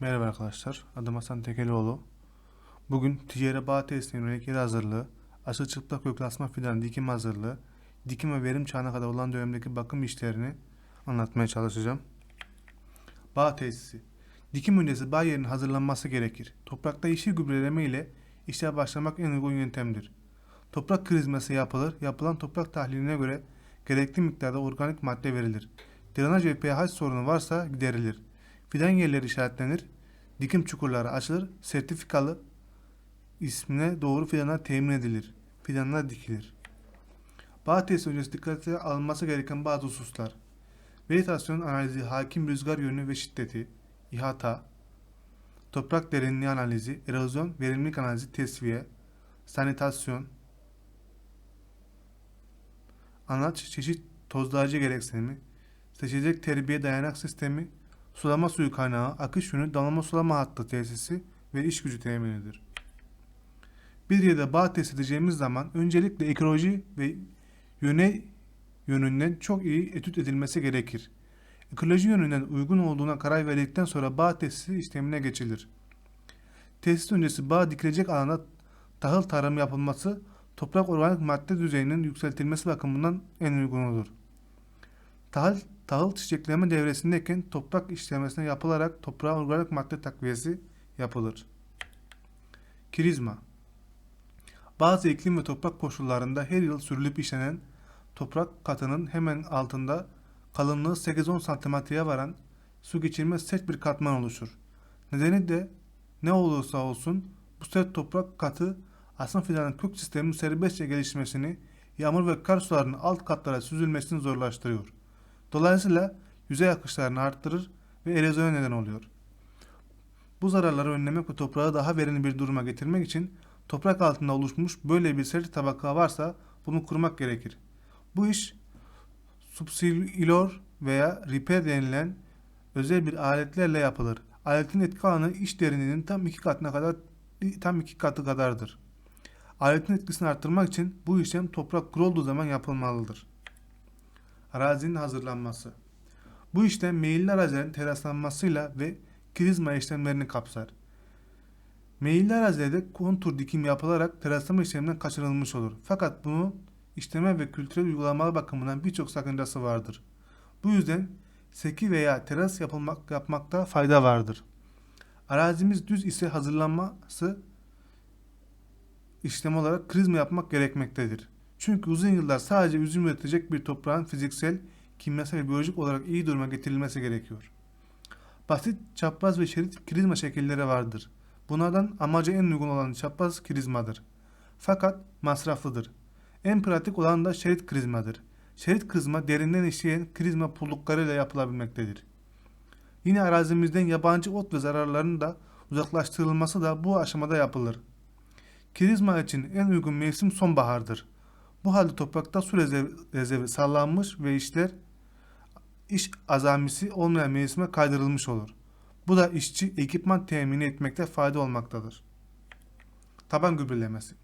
Merhaba arkadaşlar, adım Hasan Tekelioğlu. Bugün ticari bağ tesisinin yönelik yer hazırlığı, aşı çıplak köklü asma fidan dikim hazırlığı, dikim ve verim çağına kadar olan dönemdeki bakım işlerini anlatmaya çalışacağım. Bağ tesisi Dikim öncesi bağ yerinin hazırlanması gerekir. Toprakta yeşil gübreleme ile işe başlamak en uygun yöntemdir. Toprak krizması yapılır, yapılan toprak tahliline göre gerekli miktarda organik madde verilir. Drenaj ve pH sorunu varsa giderilir. Fidan yerleri işaretlenir, dikim çukurları açılır, sertifikalı ismine doğru fidanlar temin edilir. Fidanlar dikilir. Bağ tesisi öncesi dikkate alınması gereken bazı hususlar. Vegetasyon analizi, hakim rüzgar yönü ve şiddeti, ihata, toprak derinliği analizi, erozyon, verimlilik analizi, tesviye, sanitasyon, anaç çeşit tozlayıcı gereksinimi, seçilecek terbiye dayanak sistemi, sulama suyu kaynağı, akış yönü, damlama sulama hattı tesisi ve iş gücü teminidir. Bir yerde bağ tesis edeceğimiz zaman öncelikle ekoloji ve yöne yönünden çok iyi etüt edilmesi gerekir. Ekoloji yönünden uygun olduğuna karar verdikten sonra bağ tesisi işlemine geçilir. Tesis öncesi bağ dikilecek alana tahıl tarımı yapılması toprak organik madde düzeyinin yükseltilmesi bakımından en uygunudur. Tahıl, tahıl çiçekleme devresindeyken toprak işlemesine yapılarak toprağa organik madde takviyesi yapılır. Kirizma Bazı iklim ve toprak koşullarında her yıl sürülüp işlenen toprak katının hemen altında kalınlığı 8-10 cm'ye varan su geçirmez sert bir katman oluşur. Nedeni de ne olursa olsun bu sert toprak katı asma fidanın kök sisteminin serbestçe gelişmesini, yağmur ve kar sularının alt katlara süzülmesini zorlaştırıyor. Dolayısıyla yüzey akışlarını arttırır ve erozyona neden oluyor. Bu zararları önlemek ve toprağı daha verimli bir duruma getirmek için toprak altında oluşmuş böyle bir sert tabaka varsa bunu kurmak gerekir. Bu iş subsilor veya riper denilen özel bir aletlerle yapılır. Aletin etki alanı iç derinliğinin tam iki katına kadar tam iki katı kadardır. Aletin etkisini arttırmak için bu işlem toprak kuru zaman yapılmalıdır. Arazinin hazırlanması. Bu işlem meyilli arazilerin teraslanmasıyla ve krizma işlemlerini kapsar. Meyilli arazilerde kontur dikim yapılarak teraslama işleminden kaçınılmış olur. Fakat bunun işleme ve kültürel uygulamalar bakımından birçok sakıncası vardır. Bu yüzden seki veya teras yapılmak, yapmakta fayda vardır. Arazimiz düz ise hazırlanması işlem olarak krizma yapmak gerekmektedir. Çünkü uzun yıllar sadece üzüm üretecek bir toprağın fiziksel, kimyasal ve biyolojik olarak iyi duruma getirilmesi gerekiyor. Basit, çapraz ve şerit krizma şekilleri vardır. Bunlardan amaca en uygun olan çapraz krizmadır. Fakat masraflıdır. En pratik olan da şerit krizmadır. Şerit krizma derinden işleyen krizma pulluklarıyla yapılabilmektedir. Yine arazimizden yabancı ot ve zararlarının da uzaklaştırılması da bu aşamada yapılır. Krizma için en uygun mevsim sonbahardır. Bu halde toprakta su rezervi, rezervi sağlanmış ve işler iş azamisi olmayan mevsime kaydırılmış olur. Bu da işçi ekipman temini etmekte fayda olmaktadır. Taban gübrelemesi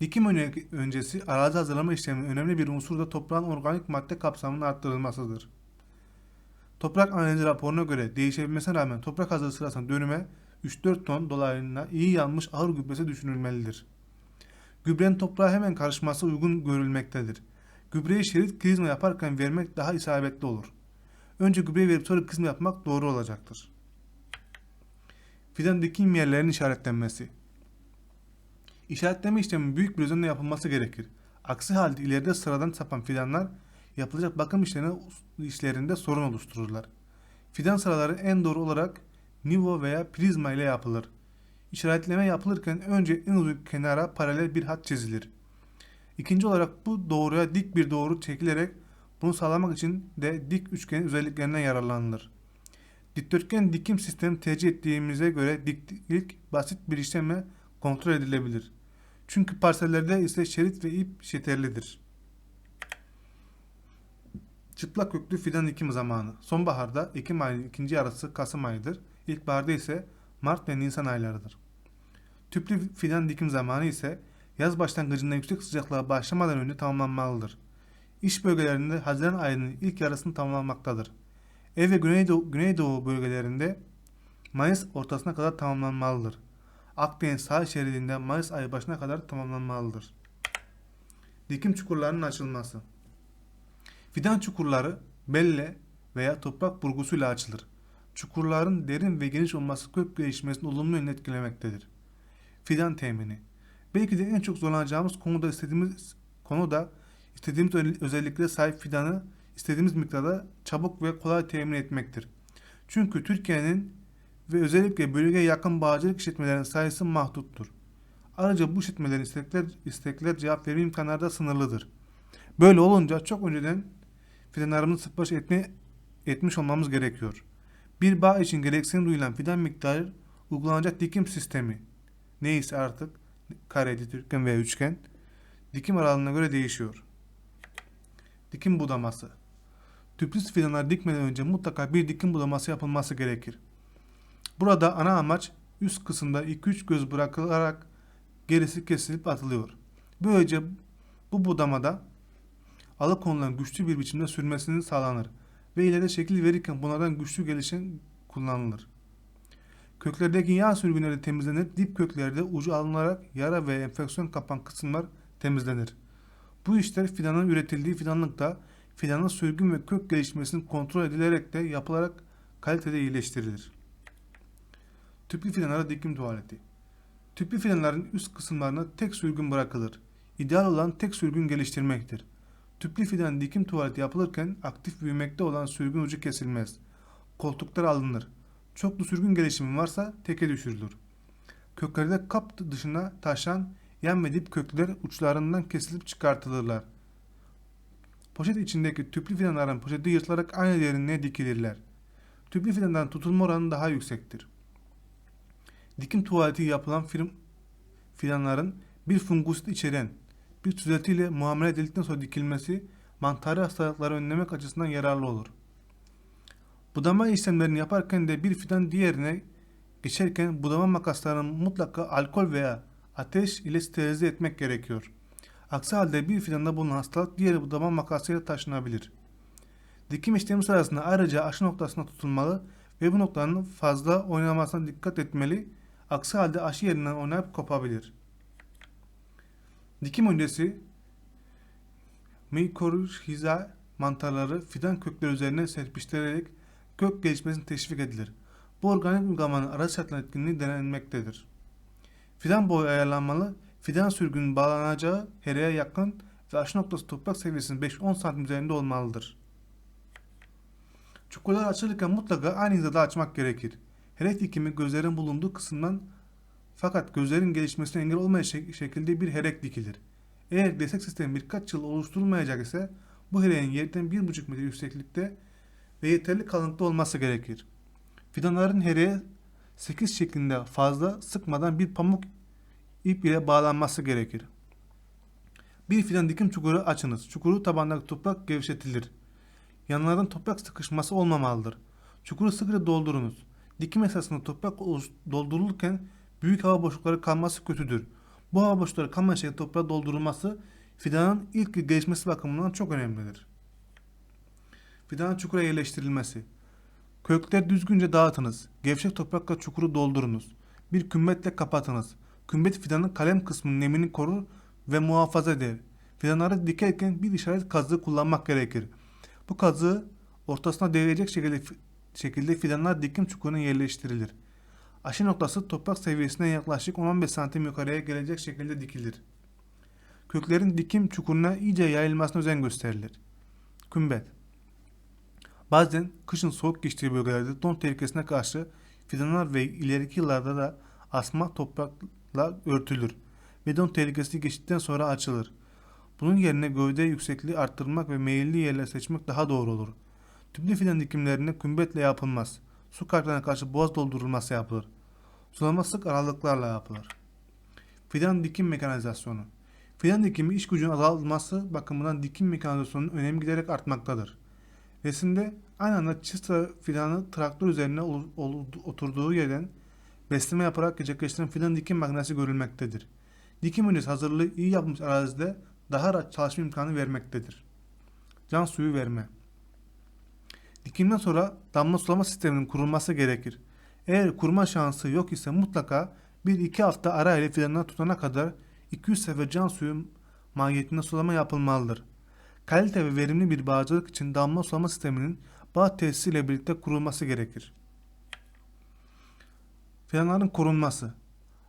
Dikim öncesi arazi hazırlama işleminin önemli bir unsur da toprağın organik madde kapsamının arttırılmasıdır. Toprak analizi raporuna göre değişebilmesine rağmen toprak hazırlığı sırasında dönüme 3-4 ton dolaylarına iyi yanmış ağır gübresi düşünülmelidir. Gübrenin toprağa hemen karışması uygun görülmektedir. Gübreyi şerit krizma yaparken vermek daha isabetli olur. Önce gübre verip sonra krizma yapmak doğru olacaktır. Fidan dikim yerlerinin işaretlenmesi İşaretleme işleminin büyük bir özenle yapılması gerekir. Aksi halde ileride sıradan sapan fidanlar yapılacak bakım işlerine, işlerinde sorun oluştururlar. Fidan sıraları en doğru olarak nivo veya prizma ile yapılır. İşaretleme yapılırken önce en uzun kenara paralel bir hat çizilir. İkinci olarak bu doğruya dik bir doğru çekilerek bunu sağlamak için de dik üçgenin özelliklerinden yararlanılır. Dikdörtgen dikim sistemi tercih ettiğimize göre diklik basit bir işlemle kontrol edilebilir. Çünkü parsellerde ise şerit ve ip yeterlidir. Çıplak köklü fidan dikim zamanı. Sonbaharda Ekim ayının ikinci yarısı Kasım ayıdır. İlkbaharda ise Mart ve Nisan aylarıdır. Tüplü fidan dikim zamanı ise yaz başlangıcında yüksek sıcaklığa başlamadan önce tamamlanmalıdır. İş bölgelerinde Haziran ayının ilk yarısını tamamlanmaktadır. Ev ve Güneydoğu, Güneydoğu bölgelerinde Mayıs ortasına kadar tamamlanmalıdır. Akdeniz sahil şeridinde Mayıs ayı başına kadar tamamlanmalıdır. Dikim çukurlarının açılması. Fidan çukurları belle veya toprak burgusuyla açılır. Çukurların derin ve geniş olması kök gelişmesini olumlu yönde etkilemektedir. Fidan temini. Belki de en çok zorlanacağımız konuda istediğimiz konuda istediğimiz özelliklere sahip fidanı istediğimiz miktarda çabuk ve kolay temin etmektir. Çünkü Türkiye'nin ve özellikle bölgeye yakın bağcılık işletmelerinin sayısı mahduttur. Ayrıca bu işletmelerin istekler, istekler cevap verme imkanları da sınırlıdır. Böyle olunca çok önceden fidanlarımızı sipariş etme, etmiş olmamız gerekiyor. Bir bağ için gereksinim duyulan fidan miktarı uygulanacak dikim sistemi neyse artık kare, dikdörtgen veya üçgen dikim aralığına göre değişiyor. Dikim budaması. Tüplüs fidanlar dikmeden önce mutlaka bir dikim budaması yapılması gerekir. Burada ana amaç üst kısımda 2-3 göz bırakılarak gerisi kesilip atılıyor. Böylece bu budamada alıkonulan güçlü bir biçimde sürmesini sağlanır ve ileride şekil verirken bunlardan güçlü gelişen kullanılır. Köklerdeki yağ sürgünleri temizlenir, dip köklerde ucu alınarak yara ve enfeksiyon kapan kısımlar temizlenir. Bu işler fidanın üretildiği fidanlıkta fidanın sürgün ve kök gelişmesinin kontrol edilerek de yapılarak kalitede iyileştirilir. Tüplü fidanlara dikim tuvaleti. Tüplü fidanların üst kısımlarına tek sürgün bırakılır. İdeal olan tek sürgün geliştirmektir. Tüplü fidan dikim tuvaleti yapılırken aktif büyümekte olan sürgün ucu kesilmez. Koltuklar alınır. Çoklu sürgün gelişimi varsa teke düşürülür. Köklerde kap dışına taşan yan ve dip kökler uçlarından kesilip çıkartılırlar. Poşet içindeki tüplü fidanların poşeti yırtılarak aynı derinliğe dikilirler. Tüplü fidanların tutulma oranı daha yüksektir. Dikim tuvaleti yapılan film, fidanların bir fungusit içeren bir düzeltiyle muamele edildikten sonra dikilmesi mantarı hastalıkları önlemek açısından yararlı olur. Budama işlemlerini yaparken de bir fidan diğerine geçerken budama makaslarını mutlaka alkol veya ateş ile sterilize etmek gerekiyor. Aksi halde bir fidanda bulunan hastalık diğer budama makasıyla taşınabilir. Dikim işlemi sırasında ayrıca aşı noktasına tutulmalı ve bu noktanın fazla oynamasına dikkat etmeli. Aksi halde aşı yerinden oynayıp kopabilir. Dikim öncesi mikorhiza mantarları fidan kökleri üzerine serpiştirilerek kök gelişmesini teşvik edilir. Bu organik uygulamanın ara şartlar etkinliği denenmektedir. Fidan boyu ayarlanmalı, fidan sürgünün bağlanacağı hereye yakın ve aşı noktası toprak seviyesinin 5-10 santim üzerinde olmalıdır. Çukurlar açılırken mutlaka aynı hizada açmak gerekir. Herek dikimi gözlerin bulunduğu kısımdan fakat gözlerin gelişmesine engel olmayacak şekilde bir herek dikilir. Eğer destek sistemi birkaç yıl oluşturulmayacak ise bu hereğin yerden 1,5 metre yükseklikte ve yeterli kalınlıkta olması gerekir. Fidanların hereye 8 şeklinde fazla sıkmadan bir pamuk ip ile bağlanması gerekir. Bir fidan dikim çukuru açınız. Çukuru tabandaki toprak gevşetilir. Yanlardan toprak sıkışması olmamalıdır. Çukuru sıkıca doldurunuz. Dikim esasında toprak doldurulurken büyük hava boşlukları kalması kötüdür. Bu hava boşlukları kalmayan şekilde toprağa doldurulması fidanın ilk gelişmesi bakımından çok önemlidir. Fidanın çukura yerleştirilmesi. Kökleri düzgünce dağıtınız. Gevşek toprakla çukuru doldurunuz. Bir kümmetle kapatınız. Kümbet fidanın kalem kısmının nemini korur ve muhafaza eder. Fidanları dikerken bir işaret kazığı kullanmak gerekir. Bu kazığı ortasına değecek şekilde, şekilde fidanlar dikim çukuruna yerleştirilir. Aşı noktası toprak seviyesine yaklaşık 10-15 santim yukarıya gelecek şekilde dikilir. Köklerin dikim çukuruna iyice yayılmasına özen gösterilir. Kümbet Bazen kışın soğuk geçtiği bölgelerde don tehlikesine karşı fidanlar ve ileriki yıllarda da asma toprakla örtülür ve don tehlikesi geçtikten sonra açılır. Bunun yerine gövde yüksekliği arttırmak ve meyilli yerler seçmek daha doğru olur. Tüplü fidan dikimlerine kümbetle yapılmaz. Su kaybına karşı boğaz doldurulması yapılır. Sulama sık aralıklarla yapılır. Fidan dikim mekanizasyonu Fidan dikimi iş gücünün azalması bakımından dikim mekanizasyonunun önemi giderek artmaktadır. Resimde aynı anda çıta fidanı traktör üzerine oturduğu yerden besleme yaparak gerçekleştiren fidan dikim makinesi görülmektedir. Dikim öncesi hazırlığı iyi yapılmış arazide daha rahat çalışma imkanı vermektedir. Can suyu verme. Dikimden sonra damla sulama sisteminin kurulması gerekir. Eğer kurma şansı yok ise mutlaka 1-2 hafta ara ile fidanlar tutana kadar 200 sefer can suyu mahiyetinde sulama yapılmalıdır. Kalite ve verimli bir bağcılık için damla sulama sisteminin bağ tesisiyle birlikte kurulması gerekir. Fidanların korunması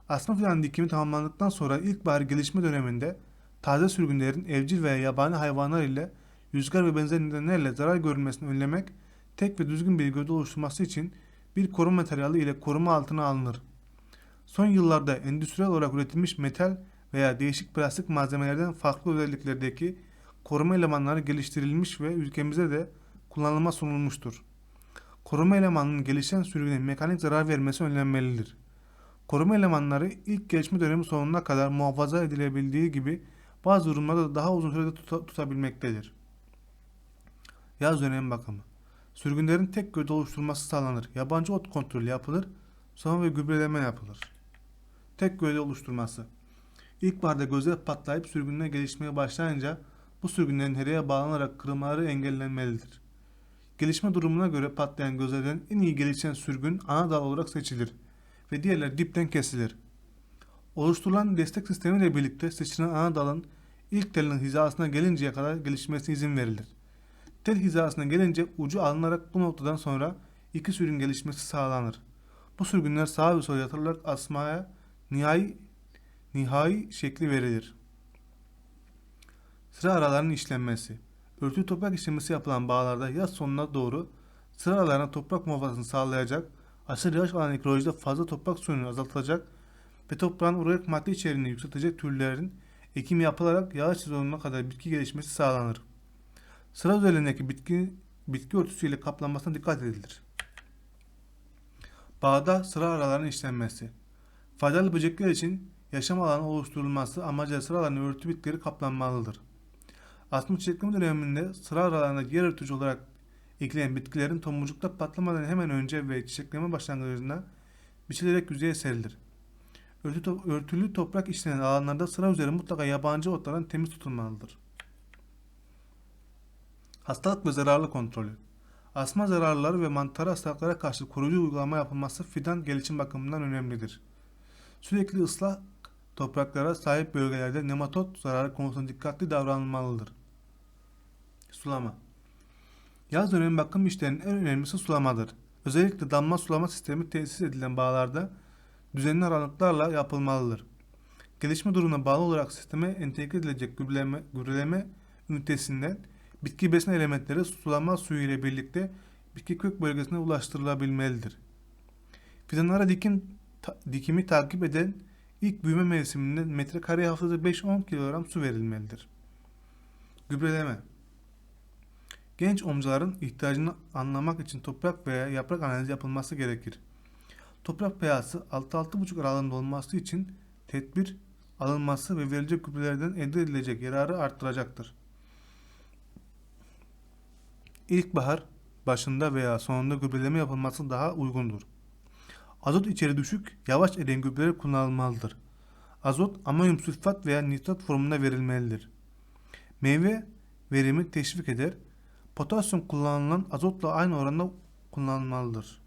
Asma fidan dikimi tamamlandıktan sonra ilkbahar gelişme döneminde taze sürgünlerin evcil veya yabani hayvanlar ile rüzgar ve benzeri nedenlerle zarar görülmesini önlemek, tek ve düzgün bir gövde oluşturması için bir koruma materyali ile koruma altına alınır. Son yıllarda endüstriyel olarak üretilmiş metal veya değişik plastik malzemelerden farklı özelliklerdeki koruma elemanları geliştirilmiş ve ülkemizde de kullanıma sunulmuştur. Koruma elemanının gelişen sürgüne mekanik zarar vermesi önlenmelidir. Koruma elemanları ilk gelişme dönemi sonuna kadar muhafaza edilebildiği gibi bazı durumlarda da daha uzun sürede tuta- tutabilmektedir. Yaz dönemi bakımı. Sürgünlerin tek gövde oluşturulması sağlanır. Yabancı ot kontrolü yapılır. Sulama ve gübreleme yapılır. Tek gövde oluşturması. İlkbaharda gözler patlayıp sürgünler gelişmeye başlayınca bu sürgünlerin hereye bağlanarak kırılmaları engellenmelidir. Gelişme durumuna göre patlayan gözlerden en iyi gelişen sürgün ana dal olarak seçilir ve diğerler dipten kesilir. Oluşturulan destek sistemiyle birlikte seçilen ana dalın ilk telin hizasına gelinceye kadar gelişmesine izin verilir. Tel hizasına gelince ucu alınarak bu noktadan sonra iki sürgün gelişmesi sağlanır. Bu sürgünler sağa ve sola yatırılarak asmaya nihai, nihai şekli verilir. Sıra aralarının işlenmesi. Örtü toprak işlemesi yapılan bağlarda yaz sonuna doğru sıra aralarına toprak muhafazasını sağlayacak, aşırı yağış alan ekolojide fazla toprak suyunu azaltacak ve toprağın organik madde içeriğini yükseltecek türlerin ekim yapılarak yağış sezonuna kadar bitki gelişmesi sağlanır. Sıra üzerindeki bitki, bitki örtüsüyle kaplanmasına dikkat edilir. Bağda sıra aralarının işlenmesi. Faydalı böcekler için yaşam alanı oluşturulması amacıyla sıra aralarının örtü bitkileri kaplanmalıdır. Asma çiçekleme döneminde sıra aralarında yer örtücü olarak ekilen bitkilerin tomurcukta patlamadan hemen önce ve çiçekleme başlangıcında biçilerek yüzeye serilir. Örtü to- örtülü toprak işlenen alanlarda sıra üzeri mutlaka yabancı otlardan temiz tutulmalıdır. Hastalık ve zararlı kontrolü. Asma zararlıları ve mantarı hastalıklara karşı koruyucu uygulama yapılması fidan gelişim bakımından önemlidir. Sürekli ıslak topraklara sahip bölgelerde nematot zararı konusunda dikkatli davranılmalıdır. Sulama Yaz dönemi bakım işlerinin en önemlisi sulamadır. Özellikle damla sulama sistemi tesis edilen bağlarda düzenli aralıklarla yapılmalıdır. Gelişme durumuna bağlı olarak sisteme entegre edilecek gübreleme, gübreleme ünitesinden bitki besin elementleri sulama suyu ile birlikte bitki kök bölgesine ulaştırılabilmelidir. Fidanlara dikim, ta- dikimi takip eden ilk büyüme mevsiminde metrekare haftada 5-10 kilogram su verilmelidir. Gübreleme Genç omcaların ihtiyacını anlamak için toprak veya yaprak analizi yapılması gerekir. Toprak pH'sı 6-6,5 aralığında olması için tedbir alınması ve verilecek gübrelerden elde edilecek yararı arttıracaktır. İlkbahar başında veya sonunda gübreleme yapılması daha uygundur. Azot içeri düşük, yavaş eriyen gübreler kullanılmalıdır. Azot, amonyum sülfat veya nitrat formunda verilmelidir. Meyve verimi teşvik eder. Potasyum kullanılan azotla aynı oranda kullanılmalıdır.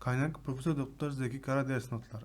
Kaynak Profesör Doktor Zeki Karaders notları.